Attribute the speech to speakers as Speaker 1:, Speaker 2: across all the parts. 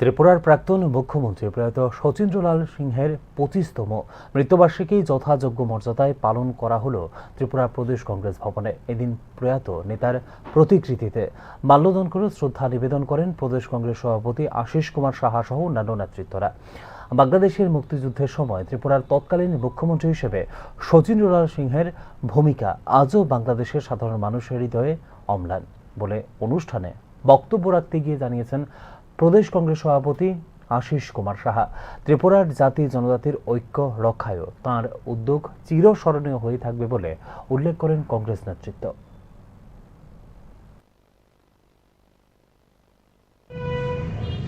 Speaker 1: ত্রিপুরার প্রাক্তন মুখ্যমন্ত্রী প্রয়াত শচীন্দ্রলাল সিংহের পঁচিশতম মৃত্যুবার্ষিকী যথাযোগ্য মর্যাদায় পালন করা হলো ত্রিপুরা প্রদেশ কংগ্রেস ভবনে। এদিন প্রয়াত নেতার প্রতিকৃতিতে মাল্যদান করে শ্রদ্ধা নিবেদন করেন প্রদেশ কংগ্রেস সভাপতি আশিস কুমার সাহা সহ অন্যান্য নেতৃত্বরা। বাংলাদেশের মুক্তিযুদ্ধের সময় ত্রিপুরার তৎকালীন মুখ্যমন্ত্রী হিসেবে শচীন্দ্রলাল সিংহের ভূমিকা আজও বাংলাদেশের সাধারণ মানুষের হৃদয়ে অম্লান বলে অনুষ্ঠানে বক্তব্য রাখতে গিয়ে জানিয়েছেন প্রদেশ কংগ্রেস সভাপতি আশিস কুমার সাহা। ত্রিপুরার জাতি জনজাতির ঐক্য রক্ষায়ও তাঁর উদ্যোগ চিরস্মরণীয় হয়ে থাকবে বলে উল্লেখ করেন কংগ্রেস নেতৃত্ব।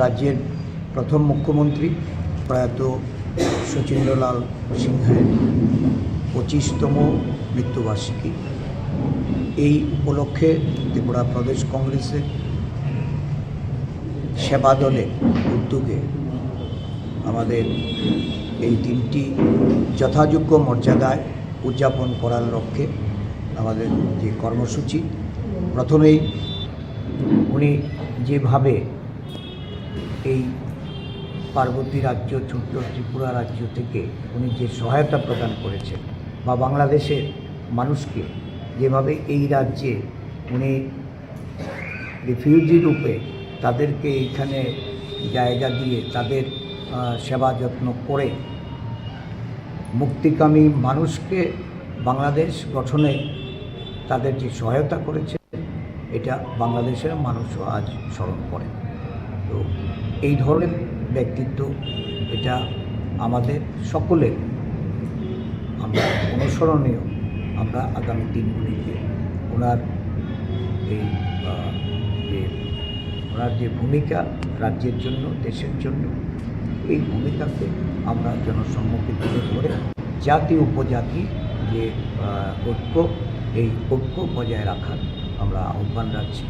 Speaker 2: রাজ্যের প্রথম মুখ্যমন্ত্রী প্রয়াত শচীন্দ্রলাল সিংহের পঁচিশতম মৃত্যুবার্ষিকী। এই উপলক্ষে ত্রিপুরা প্রদেশ কংগ্রেসের সেবা দলের উদ্যোগে আমাদের এই দিনটি যথাযোগ্য মর্যাদায় উদযাপন করার লক্ষ্যে আমাদের যে কর্মসূচি, প্রথমেই উনি যেভাবে এই পার্বতী রাজ্য, ছোট্ট ত্রিপুরা রাজ্য থেকে উনি যে সহায়তা প্রদান করেছেন বা বাংলাদেশের মানুষকে যেভাবে এই রাজ্যে উনি রিফিউজি রূপে তাদেরকে এইখানে জায়গা দিয়ে তাদের সেবা যত্ন করে মুক্তিকামী মানুষকে বাংলাদেশ গঠনে তাদের যে সহায়তা করেছে, এটা বাংলাদেশের মানুষও আজ স্মরণ করে। তো এই ধরনের ব্যক্তিত্ব, এটা আমাদের সকলের। আমরা অনুসরণীয়, আমরা আগামী দিনগুলিতে ওনার এই ওনার যে ভূমিকা, রাজ্যের জন্য, দেশের জন্য। এই ভূমিকাকে আমরা জনসম্মুখে তুলে ধরে জাতি উপজাতি যে ঐক্য, এই ঐক্য বজায় রাখার আমরা আহ্বান রাখছি।